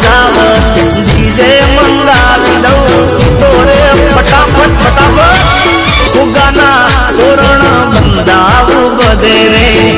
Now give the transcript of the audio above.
સજાવટ ડીજે મંગાવી દઉં તોરે ફટાફટ ફટાફટ ઉગાના તોરણ બંધાવું બધે રે